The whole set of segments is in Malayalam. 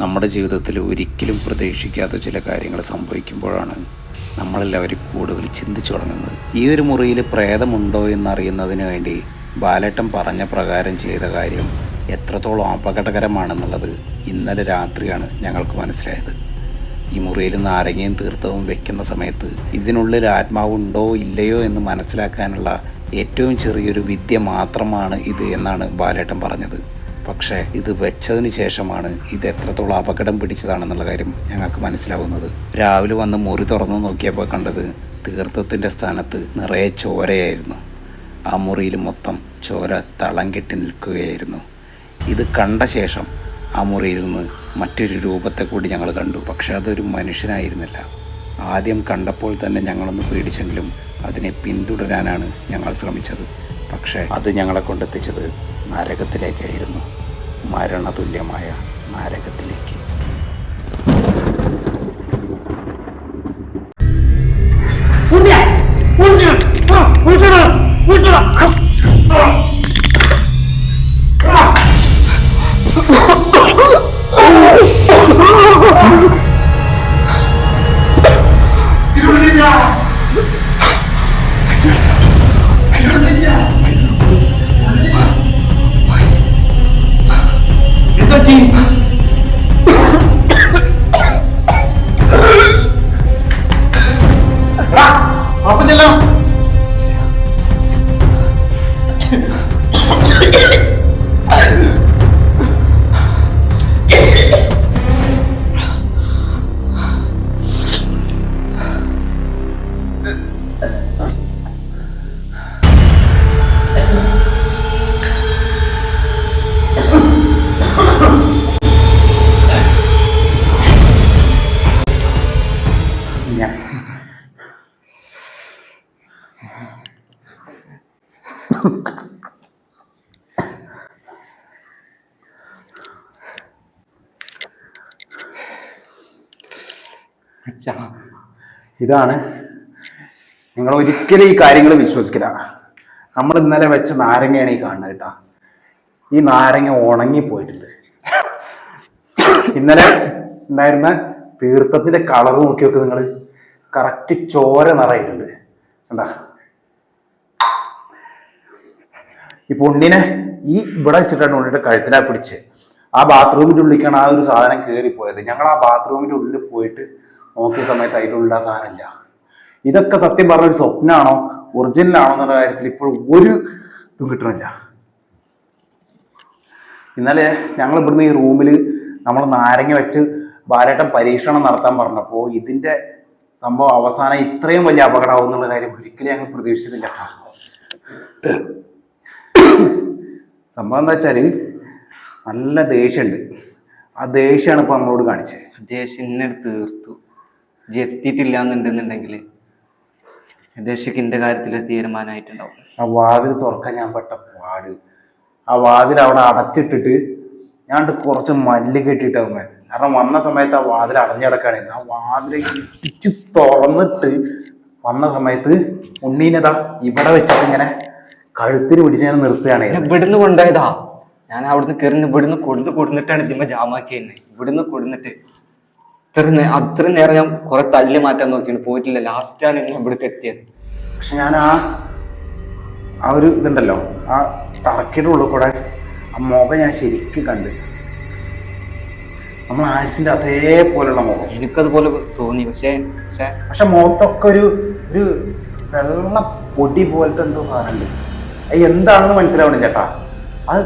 നമ്മുടെ ജീവിതത്തിൽ ഒരിക്കലും പ്രതീക്ഷിക്കാത്ത ചില കാര്യങ്ങൾ സംഭവിക്കുമ്പോഴാണ് നമ്മളെല്ലാവരും കൂടുതൽ ചിന്തിച്ചു തുടങ്ങുന്നത്. ഈ ഒരു മുറിയിൽ പ്രേതമുണ്ടോ എന്നറിയുന്നതിന് വേണ്ടി ബാലേട്ടൻ പറഞ്ഞ പ്രകാരം ചെയ്ത കാര്യം എത്രത്തോളം അപകടകരമാണെന്നുള്ളത് ഇന്നലെ രാത്രിയാണ് ഞങ്ങൾക്ക് മനസ്സിലായത്. ഈ മുറിയിൽ നാരങ്ങയും തീർത്ഥവും വെക്കുന്ന സമയത്ത് ഇതിനുള്ളിൽ ആത്മാവുണ്ടോ ഇല്ലയോ എന്ന് മനസ്സിലാക്കാനുള്ള ഏറ്റവും ചെറിയൊരു വിദ്യ മാത്രമാണ് ഇത് എന്നാണ് ബാലേട്ടൻ പറഞ്ഞത്. പക്ഷേ ഇത് വെച്ചതിന് ശേഷമാണ് ഇത് എത്രത്തോളം അപകടം പിടിച്ചതാണെന്നുള്ള കാര്യം ഞങ്ങൾക്ക് മനസ്സിലാവുന്നത്. രാവിലെ വന്ന് മുറി തുറന്നു നോക്കിയപ്പോൾ കണ്ടത് തീർത്ഥത്തിന്റെ സ്ഥാനത്ത് നിറയെ ചോരയായിരുന്നു. ആ മുറിയിൽ മൊത്തം ചോര തളം കെട്ടി നിൽക്കുകയായിരുന്നു. ഇത് കണ്ട ശേഷം ആ മുറിയിൽ നിന്ന് മറ്റൊരു രൂപത്തെ കൂടി ഞങ്ങൾ കണ്ടു. പക്ഷേ അതൊരു മനുഷ്യനായിരുന്നില്ല. ആദ്യം കണ്ടപ്പോൾ തന്നെ ഞങ്ങളൊന്ന് പേടിച്ചെങ്കിലും അതിനെ പിന്തുടരാനാണ് ഞങ്ങൾ ശ്രമിച്ചത്. പക്ഷേ അത് ഞങ്ങളെ കൊണ്ടെത്തിച്ചത് നരകത്തിലേക്കായിരുന്നു മരണതുല്യമായ നരകത്തിലേക്ക്. ഇതാണ് നിങ്ങൾ ഒരിക്കലും ഈ കാര്യങ്ങൾ വിശ്വസിക്കില്ല നമ്മൾ ഇന്നലെ വെച്ച നാരങ്ങയാണ് ഈ കാണുന്നത് കേട്ടാ. ഈ നാരങ്ങ ഉണങ്ങി പോയിട്ടുണ്ട് ഇന്നലെ ഉണ്ടായിരുന്ന തീർത്ഥത്തിന്റെ കളർ നോക്കി നോക്കി നിങ്ങൾ കറക്റ്റ് ചോര നിറയിട്ടുണ്ട്. കണ്ടാ. ഈ പൊണ്ണിനെ ഈ ഇവിടെ വെച്ചിട്ടാണ് ഉണ്ണിയുടെ കഴുത്തിലാ പിടിച്ച്. ആ ബാത്റൂമിന്റെ ഉള്ളിലേക്കാണ് ആ ഒരു സാധനം കയറിപ്പോയത് ഞങ്ങൾ ആ ബാത്റൂമിന്റെ ഉള്ളിൽ പോയിട്ട് നോക്കിയ സമയത്ത് അതിലുള്ള സാധനമില്ല. ഇതൊക്കെ സത്യം പറഞ്ഞ ഒരു സ്വപ്നമാണോ ഒറിജിനൽ ആണോ എന്നുള്ള കാര്യത്തിൽ ഇപ്പോൾ ഒരു ഇതും കിട്ടണില്ല. ഇന്നലെ ഞങ്ങൾ ഇവിടുന്ന് ഈ റൂമിൽ നമ്മൾ നാരങ്ങ വെച്ച് ബാലേട്ടൻ പരീക്ഷണം നടത്താൻ പറഞ്ഞപ്പോൾ ഇതിന്റെ സംഭവം അവസാനം ഇത്രയും വലിയ അപകടമാവും എന്നുള്ള കാര്യം ഒരിക്കലും ഞങ്ങൾ പ്രതീക്ഷിച്ചിട്ടില്ല. സംഭവം എന്താ വെച്ചാൽ നല്ല ദേഷ്യമുണ്ട് ആ ദേഷ്യമാണ് ഇപ്പൊ നമ്മളോട് കാണിച്ചത്. ദേഷ്യം തീർത്തു. എത്തിയിട്ടില്ല എന്നുണ്ടെന്നുണ്ടെങ്കിൽ ദേശക്ക് എന്റെ കാര്യത്തിൽ തീരുമാനമായിട്ടുണ്ടാവും. ആ വാതിൽ തുറക്കാൻ ഞാൻ പെട്ട പാട് ആ വാതിൽ അവിടെ അടച്ചിട്ടിട്ട് ഞാൻ കുറച്ച് മല്ല് കെട്ടിയിട്ടാവും കാരണം വന്ന സമയത്ത് ആ വാതിൽ അടഞ്ഞിടക്കാണ് ആ വാതിൽ ഇടിച്ച് തുറന്നിട്ട് വന്ന സമയത്ത് ഉണ്ണീനതാ ഇവിടെ വെച്ചിട്ട് ഇങ്ങനെ കഴുത്തിന് പിടിച്ച് ഞാൻ നിർത്തുകയാണ്. ഇവിടുന്ന് കൊണ്ടുപോയതാ. ഞാൻ അവിടുന്ന് കയറി ഇവിടുന്ന് കൊടുന്ന് കൊടുന്നിട്ടാണ് ജിമ്മ ജാമാക്കി തന്നെ ഇവിടുന്ന് കൊടുന്നിട്ട് ഇത്ര അത്രയും അത്ര നേരം ഞാൻ കുറെ തള്ളി മാറ്റാൻ നോക്കിയാണ് പോയിട്ടില്ല. ലാസ്റ്റാണ് ഞാൻ ഇവിടുത്തെ എത്തിയത്. പക്ഷെ ഞാൻ ആ ആ ഒരു ഇതുണ്ടല്ലോ. ആ ടറക്കിയുടെ ഉള്ളിൽ കൂടെ ആ മുഖം ഞാൻ ശരിക്കും കണ്ട് നമ്മൾ ആയുസിന്റെ അതേപോലുള്ള മുഖം. എനിക്കതുപോലെ തോന്നി. പക്ഷേ പക്ഷേ പക്ഷെ മുഖത്തൊക്കെ ഒരു ഒരു വെള്ള പൊടി പോലത്തെ എന്തോ സാധനമുണ്ട്. അത് എന്താണെന്ന് മനസ്സിലാവണം ചേട്ടാ അത്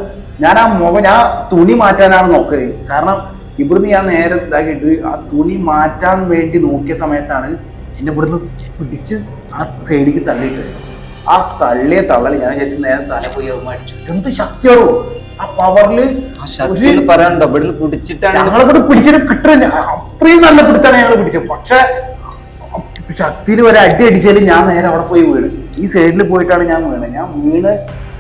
ഞാൻ ആ മുഖം ഞാൻ തുണി മാറ്റാനാണ് നോക്കിയത് കാരണം ഇവിടുന്ന് ഞാൻ നേരെ ഇതാക്കിയിട്ട് ആ തുണി മാറ്റാൻ വേണ്ടി നോക്കിയ സമയത്താണ് എന്നെ ഇവിടുന്ന് പിടിച്ച് ആ സൈഡിലേക്ക് തള്ളിയിട്ട് ആ തള്ളിയ തള്ളൽ ഞാൻ വിചാരിച്ചു നേരെ തല പോയി അത് മടിച്ചു എന്ത് ശക്തിയാണോ ആ പവറിൽ പറയാനുണ്ടോ? ഇവിടുന്ന് പിടിച്ചിട്ടാണ് ഞങ്ങളിവിടെ പിടിച്ചിട്ട് കിട്ടില്ല അത്രയും നല്ല പിടുത്താണ് ഞങ്ങൾ പിടിച്ചത്. പക്ഷെ ശക്തിയിൽ ഒരു അടി അടിച്ചാലും ഞാൻ നേരെ അവിടെ പോയി വീണ്. ഈ സൈഡിൽ പോയിട്ടാണ് ഞാൻ വീണ്. ഞാൻ വീണ്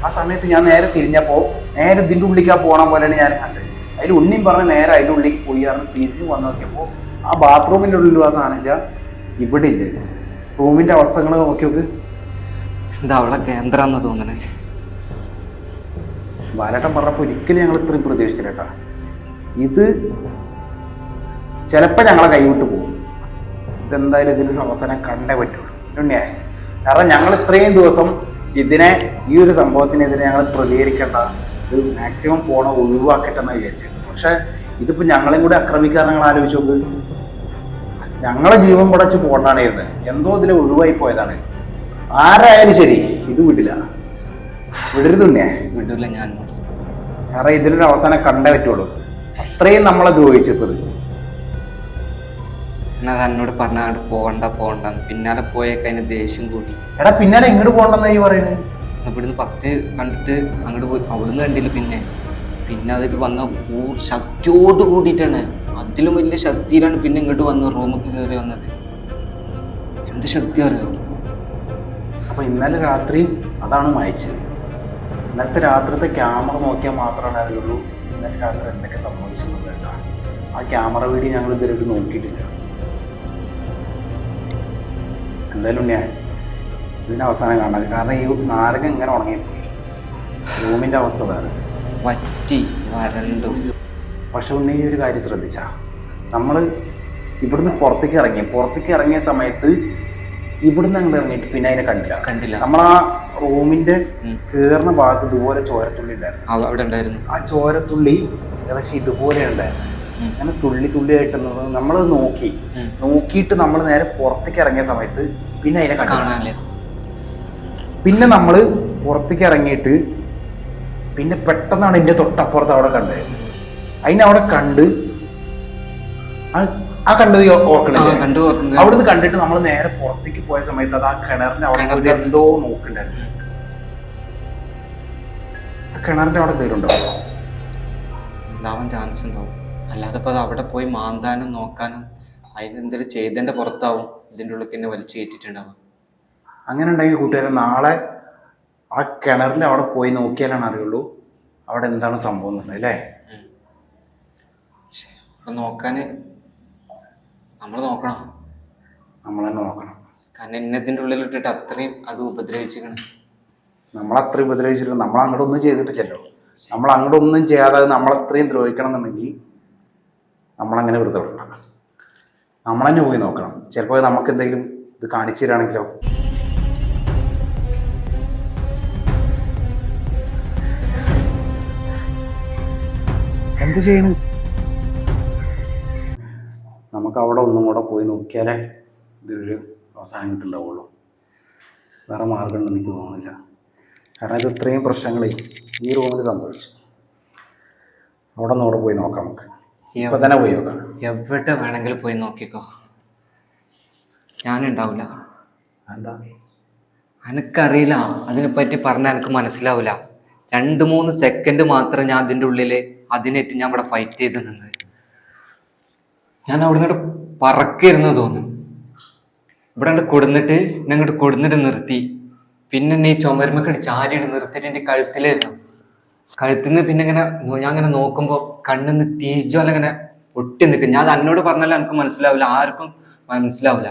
ആ സമയത്ത് ഞാൻ നേരെ തിരിഞ്ഞപ്പോ നേരെ ഇതിന്റെ ഉള്ളിലേക്ക് പോണ പോലെയാണ് ഞാൻ കണ്ടത്. അതിൽ ഉണ്ണിയും പറഞ്ഞ് നേരെ അതിന്റെ ഉള്ളിലേക്ക് പോയി കാരണം തിരിഞ്ഞു വന്ന് നോക്കിയപ്പോ ആ ബാത്റൂമിന്റെ ഉള്ളിൽ ആ സാധനം ഇവിടെ ഇല്ല. റൂമിന്റെ അവസ്ഥകൾ നോക്കി നോക്ക്. അവളെ കേന്ദ്രാന്ന് തോന്നണേ? ബാലേട്ടൻ പറഞ്ഞപ്പോൾ ഒരിക്കലും ഞങ്ങൾ ഇത്രയും പ്രതീക്ഷിച്ചില്ല കേട്ടാ. ഇത് ചിലപ്പോൾ ഞങ്ങളെ കൈവിട്ട് പോകും. ഇതെന്തായാലും ഇതിനൊരു അവസാനം കണ്ടേ പറ്റുള്ളൂ കാരണം ഞങ്ങൾ ഇത്രയും ദിവസം ഇതിനെ ഈ ഒരു സംഭവത്തിനെതിരെ ഞങ്ങൾ പ്രതികരിക്കേണ്ട ഇത് മാക്സിമം പോണ ഒഴിവാക്കട്ടെന്ന് വിചാരിച്ചത്. പക്ഷെ ഇതിപ്പോ ഞങ്ങളെയും കൂടി ആക്രമിക്കാൻ ഞങ്ങൾ ആലോചിച്ചു നോക്ക്. ഞങ്ങളെ ജീവൻ പടച്ച് പോകണ്ടാണിരുന്നത് എന്തോ ഇതിൽ ഒഴിവായി പോയതാണ്. ആരായാലും ശരി. ഇത് വിടില്ല. വിടരുതുണ്ണേ വിടില്ല ഞാൻ. കാരണം ഇതിലൊരു അവസാനം കണ്ടേ പറ്റുള്ളൂ. അത്രയും നമ്മളെ ദ്രോഹിച്ചത് എന്നാ എന്നോട് പറഞ്ഞാണ്ട് പോകണ്ട പോകണ്ട. പിന്നാലെ പോയേക്ക് അതിന് ദേഷ്യം കൂടി. എടാ പിന്നാലെ എങ്ങോട്ട് പോകണ്ടെന്നാ ഈ പറയുന്നത് ഇവിടുന്ന് ഫസ്റ്റ് കണ്ടിട്ട് അങ്ങോട്ട് പോയി. അവിടുന്ന് കണ്ടില്ല പിന്നെ. പിന്നെ അതിൽ വന്ന ശക്തിയോട് കൂടിയിട്ടാണ്. അതിലും വലിയ ശക്തിയിലാണ് പിന്നെ ഇങ്ങോട്ട് വന്ന് റൂമിൽ കയറി വന്നത്. എന്ത് ശക്തി അറിയോ? അപ്പൊ ഇന്നലെ രാത്രി അതാണ് മായച്ചത് ഇന്നലത്തെ രാത്രിത്തെ ക്യാമറ നോക്കിയാൽ മാത്രമാണ് അറിയുള്ളൂ ഇന്നലെ രാത്രി എന്തൊക്കെ കേട്ടോ. ആ ക്യാമറ വീഡിയോ ഞങ്ങൾ ഇതുവരെ നോക്കിയിട്ടില്ല. എന്തായാലും ഞാൻ ഇതിന്റെ അവസാനം കാണാൻ കാരണം ഈ നാരകം ഇങ്ങനെ ഉണങ്ങിപ്പോയി. റൂമിന്റെ അവസ്ഥ വേറെ. വറ്റി വരണ്ടു. പക്ഷെ ഉണ്ണി ഈ ഒരു കാര്യം ശ്രദ്ധിച്ചാ. നമ്മൾ ഇവിടുന്ന് പുറത്തേക്ക് ഇറങ്ങി. പുറത്തേക്ക് ഇറങ്ങിയ സമയത്ത് ഇവിടുന്ന് അങ്ങോട്ട് ഇറങ്ങിയിട്ട് പിന്നെ അതിനെ കണ്ടില്ല. കണ്ടില്ല. നമ്മൾ ആ റൂമിന്റെ. കേറുന്ന ഭാഗത്ത് ഇതുപോലെ ചോരത്തുള്ളി ഉണ്ടായിരുന്നു. ആ, അവിടെ ഉണ്ടായിരുന്നു. ആ ചോരത്തുള്ളി ഏകദേശം ഇതുപോലെ ഉണ്ടായിരുന്നു. അങ്ങനെ തുള്ളി തുള്ളി ആയിട്ടുള്ളത് നമ്മൾ നോക്കി. നോക്കിയിട്ട് നമ്മൾ നേരെ പുറത്തേക്ക് ഇറങ്ങിയ സമയത്ത് പിന്നെ അതിനെ കണ്ടില്ല. പിന്നെ നമ്മൾ പുറത്തേക്ക് ഇറങ്ങിയിട്ട് പിന്നെ പെട്ടെന്നാണ് എന്റെ തൊട്ടപ്പുറത്ത് അവിടെ കണ്ടത്. അതിനെ അവിടെ കണ്ട് ആ- ആ കണ്ടത് ഓർക്കണില്ലേ? കണ്ടു. അവിടുന്ന് കണ്ടിട്ട് നമ്മൾ നേരെ പുറത്തേക്ക് പോയ സമയത്ത് അത് ആ കിണറിന്റെ അവിടെ എന്തോ നോക്കണ്ടായിരുന്നു ആ കിണറിന്റെ അവിടെ എന്തെങ്കിലും ഉണ്ടോ? ഉണ്ടാവാൻ ചാൻസ് ഉണ്ടാവും. അല്ലാതെ ഇപ്പൊ അത് അവിടെ പോയി മാന്താനും നോക്കാനും അതിന് എന്തെങ്കിലും ചെയ്തതിന്റെ പുറത്താവും. ഇതിന്റെ ഉള്ളിൽ തന്നെ വലിച്ചു കയറ്റിട്ടുണ്ടാവും അങ്ങനെ ഉണ്ടെങ്കിൽ കൂട്ടുകാരൻ നാളെ ആ കിണറിന്റെ അവിടെ പോയി നോക്കിയാലാണ് അറിയുള്ളൂ അവിടെ എന്താണ് സംഭവം എന്നുള്ളത് അല്ലേ. നമ്മൾ നോക്കണം. നമ്മൾ തന്നെ നോക്കണം. കാരണം എന്നതിന്റെ ഉള്ളിലിട്ടിട്ട് ഉള്ളിൽ ഇട്ടിട്ട് അത്രയും അത് ഉപദ്രവിച്ചിരിക്കണം. നമ്മൾ അത്രയും ഉപദ്രവിച്ചിട്ടില്ല നമ്മൾ അങ്ങോട്ട് ഒന്നും ചെയ്തിട്ടില്ലല്ലോ. നമ്മൾ അങ്ങോട്ട് ഒന്നും ചെയ്യാതെ നമ്മളത്രയും ദ്രോഹിക്കണം എന്നുണ്ടെങ്കിൽ നമ്മളങ്ങനെ വെറുതെ വിടണം നമ്മൾ തന്നെ പോയി നോക്കണം. ചിലപ്പോൾ നമുക്ക് എന്തെങ്കിലും ഇത് കാണിച്ചു തരാണെങ്കിലോ? എന്ത് ചെയ്യണ്? നമുക്ക് അവിടെ ഒന്നും കൂടെ പോയി നോക്കിയാലേ ഇതൊരു അവസാനം കിട്ടുണ്ടാവുള്ളൂ വേറെ മാർഗമുണ്ടെന്ന് എനിക്ക് തോന്നുന്നില്ല. കാരണം ഇത് ഇത്രയും പ്രശ്നങ്ങൾ ഈ റൂമിൽ സംഭവിച്ചു. അവിടെ നിന്ന് അവിടെ പോയി നോക്കാം നമുക്ക്. ഇപ്പൊ തന്നെ പോയി നോക്കാം. എവിടെ വേണമെങ്കിലും പോയി നോക്കിക്കോ. ഞാനുണ്ടാവില്ല എന്താ? എനക്കറിയില്ല അതിനെപ്പറ്റി പറഞ്ഞാൽ എനിക്ക് മനസ്സിലാവില്ല രണ്ട് മൂന്ന് സെക്കൻഡ് മാത്രം ഞാൻ അതിന്റെ ഉള്ളിൽ അതിനേറ്റ് ഞാൻ ഇവിടെ ഫൈറ്റ് ചെയ്ത് നിന്നത്. ഞാൻ അവിടെ നിന്ന് പറക്കരുന്ന് തോന്നും ഇവിടെ അങ്ങോട്ട് കൊടുന്നിട്ട് എന്നെ അങ്ങോട്ട് കൊടുന്നിട്ട് നിർത്തി. പിന്നെ എന്നെ ഈ ചുമരുമക്കട്ട് ചാരിയിട്ട് നിർത്തിയിട്ട് എന്റെ കഴുത്തിലായിരുന്നു. കഴുത്തിൽ നിന്ന് പിന്നെ ഇങ്ങനെ ഞാൻ ഇങ്ങനെ നോക്കുമ്പോൾ കണ്ണിന്ന് തീജ്വാല ഇങ്ങനെ ഒട്ടി നിൽക്കും ഞാൻ അത് എന്നോട് പറഞ്ഞാലും എനിക്ക് മനസ്സിലാവില്ല. ആർക്കും മനസ്സിലാവില്ല.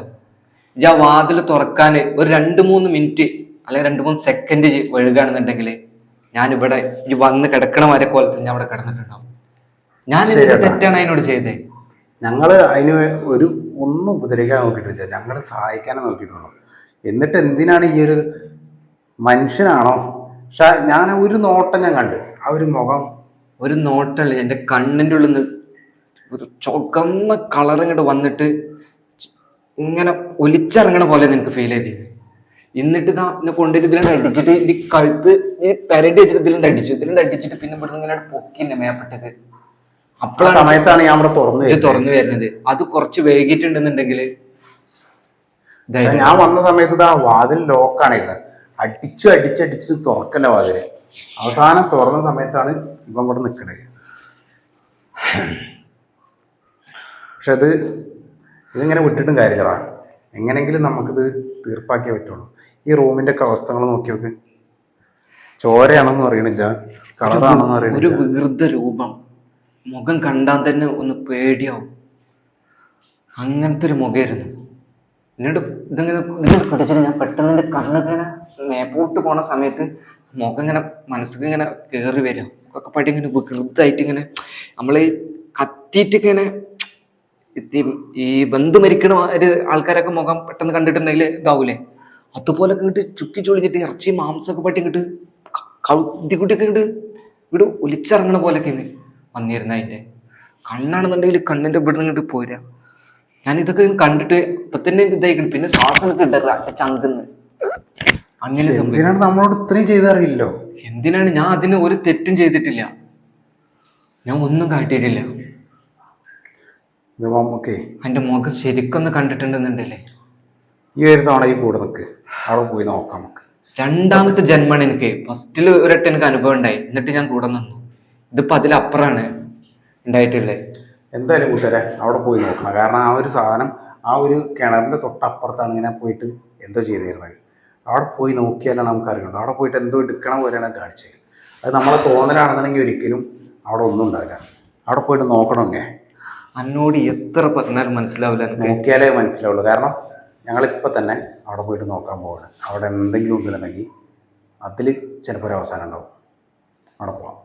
ഞാൻ വാതിൽ തുറക്കാൻ ഒരു രണ്ട് മൂന്ന് മിനിറ്റ് അല്ലെങ്കിൽ രണ്ട് മൂന്ന് സെക്കൻഡ് വഴുകാണെന്നുണ്ടെങ്കിൽ ഞാൻ ഇവിടെ ഈ വന്ന് കിടക്കണ വരെ കോലത്തിൽ ഞാൻ അവിടെ കിടന്നിട്ടുണ്ടാവും. ഞാൻ എന്ത് തെറ്റാണ് അതിനോട് ചെയ്തത്. ഞങ്ങൾ അതിന് ഒരു ഒന്നും ഉപദ്രവിക്കാൻ നോക്കിയിട്ടില്ല. ഞങ്ങൾ സഹായിക്കാനേ നോക്കിയിട്ടുള്ളൂ. എന്നിട്ട് എന്തിനാണ് ഈ ഒരു മനുഷ്യനാണോ? ഞാൻ ഒരു നോട്ടം ഞാൻ കണ്ട്. ആ ഒരു മുഖം. ഒരു നോട്ടല്ല? എന്റെ കണ്ണിന്റെ ഉള്ളിൽ നിന്ന് ഒരു ചുവന്ന കളർ ഇങ്ങോട്ട് വന്നിട്ട് ഇങ്ങനെ ഒലിച്ചിറങ്ങണ പോലെ എനിക്ക് ഫീൽ ചെയ്തത്. എന്നിട്ട് ഇതാ എന്നെ കൊണ്ടിട്ട് ഇതിലുണ്ട്. അടിച്ചിട്ട് ഈ കഴുത്ത് ഈ തരട്ടി വെച്ചിട്ട് ഇതിലുണ്ട് അടിച്ചു. ഇതിലുണ്ട് അടിച്ചിട്ട് പിന്നെ ഇവിടെ ഇങ്ങനെ പൊക്കിന്നെ മേപ്പെട്ടത്. അപ്പോഴാണ് സമയത്താണ് ഞാൻ അവിടെ തുറന്നു ഇത്. തുറന്നു വരുന്നത്. അത് കുറച്ച് വൈകിട്ടുണ്ടെന്നുണ്ടെങ്കിൽ ഞാൻ വന്ന സമയത്ത് ആ വാതിൽ ലോക്കാണ് ഇരുന്നത്. അടിച്ചു അടിച്ച് അടിച്ചിട്ട് തുറക്കല്ല വാതിൽ. അവസാനം തുറന്ന സമയത്താണ് ഇവ ഇവിടെ നിൽക്കണത് പക്ഷെ അത് ഇതിങ്ങനെ വിട്ടിട്ടും കാര്യങ്ങളാ എങ്ങനെങ്കിലും നമുക്കിത് തീർപ്പാക്കിയേ പറ്റുള്ളൂ. ഈ റൂമിന്റെ ഒക്കെ അവസ്ഥകൾ നോക്കി നോക്ക്. ചോരയാണെന്ന് അറിയണില്ല കളറാണെന്ന് അറിയണില്ല ഒരു വീർദ്ധ രൂപം. മുഖം കണ്ടാൽ തന്നെ ഒന്ന് പേടിയാവും. അങ്ങനത്തെ ഒരു മുഖമായിരുന്നു എന്നോട് ഇതിങ്ങനെ ഇതിങ്ങനെ പിടിച്ചിട്ട് ഞാൻ പെട്ടെന്ന് എന്റെ കണ്ണിങ്ങനെ മേപ്പോട്ട് പോണ സമയത്ത് മുഖം ഇങ്ങനെ മനസ്സിൽ ഇങ്ങനെ കയറി വരിക. ഒക്കെ പടി ഇങ്ങനെ വികൃതമായിട്ട് ഇങ്ങനെ നമ്മൾ കത്തിയിട്ട് ഇങ്ങനെ ഈ ബന്ധു മരിക്കണ ഒരു ആൾക്കാരൊക്കെ മുഖം പെട്ടെന്ന് കണ്ടിട്ടുണ്ടെങ്കിൽ ഇതാവൂലേ? അതുപോലെ ഇങ്ങോട്ട് ചുക്കി ചൊളിഞ്ഞിട്ട് ഇറച്ചി മാംസമൊക്കെ പറ്റി ഇങ്ങോട്ട് കൗതിക്കുട്ടിയൊക്കെ ഇങ്ങോട്ട് ഇവിടെ ഒലിച്ചിറങ്ങണ പോലൊക്കെ ഇന്ന്. വന്നിരുന്ന അതിന്റെ കണ്ണാണെന്നുണ്ടെങ്കിൽ കണ്ണിന്റെ ഇവിടെ ഇങ്ങോട്ട് പോരാ ഞാൻ ഇതൊക്കെ കണ്ടിട്ട് ഇപ്പൊ തന്നെ ഇതായിക്കണം. പിന്നെ ശ്വാസം കിട്ടരുത് അട്ട ചങ്കുന്ന്. അങ്ങനെ എന്തിനാണ് നമ്മളോട് ഇത്രയും ചെയ്തറിയില്ലോ എന്തിനാണ്? ഞാൻ അതിന് ഒരു തെറ്റും ചെയ്തിട്ടില്ല. ഞാൻ ഒന്നും കാട്ടിയിട്ടില്ല. എന്റെ മുഖം ശരിക്കൊന്ന് കണ്ടിട്ടുണ്ടെന്നുണ്ടല്ലേ? ഈ ഒരു തവണ ഈ കൂടെ നിൽക്ക് അവിടെ പോയി നോക്കാം നമുക്ക്. രണ്ടാമത്തെ ജന്മമാണ് എനിക്ക്. ഫസ്റ്റിൽ ഒരൊറ്റ എനിക്ക് അനുഭവം ഉണ്ടായി. എന്നിട്ട് ഞാൻ കൂടെ നിന്നു. ഇതിപ്പോ അതിലപ്പുറമാണ് ഉണ്ടായിട്ടുള്ളത് എന്തായാലും കൂട്ടുകാരെ അവിടെ പോയി നോക്കണം. കാരണം ആ ഒരു സാധനം ആ ഒരു കിണറിന്റെ തൊട്ടപ്പുറത്താണ് ഇങ്ങനെ പോയിട്ട് എന്തോ ചെയ്തിരുന്നത്. അവിടെ പോയി നോക്കിയാലാണ് നമുക്ക് അറിയുള്ളൂ അവിടെ പോയിട്ട് എന്തോ എടുക്കണ പോലെയാണ് കാണിച്ചത് അത് നമ്മളെ തോന്നലാണെന്നുണ്ടെങ്കിൽ ഒരിക്കലും അവിടെ ഒന്നും ഉണ്ടാവില്ല. അവിടെ പോയിട്ട് നോക്കണമെങ്കിൽ എന്നോട് എത്ര പറഞ്ഞാലും മനസ്സിലാവില്ല നോക്കിയാലേ മനസ്സിലാവുള്ളൂ. കാരണം ഞങ്ങളിപ്പോൾ തന്നെ അവിടെ പോയിട്ട് നോക്കാൻ പോവാണ്. അവിടെ എന്തെങ്കിലും ഉണ്ടെന്നുണ്ടെങ്കിൽ അതിൽ ചിലപ്പോൾ ഒരു അവസാനം ഉണ്ടാവും. അവിടെ പോവാം.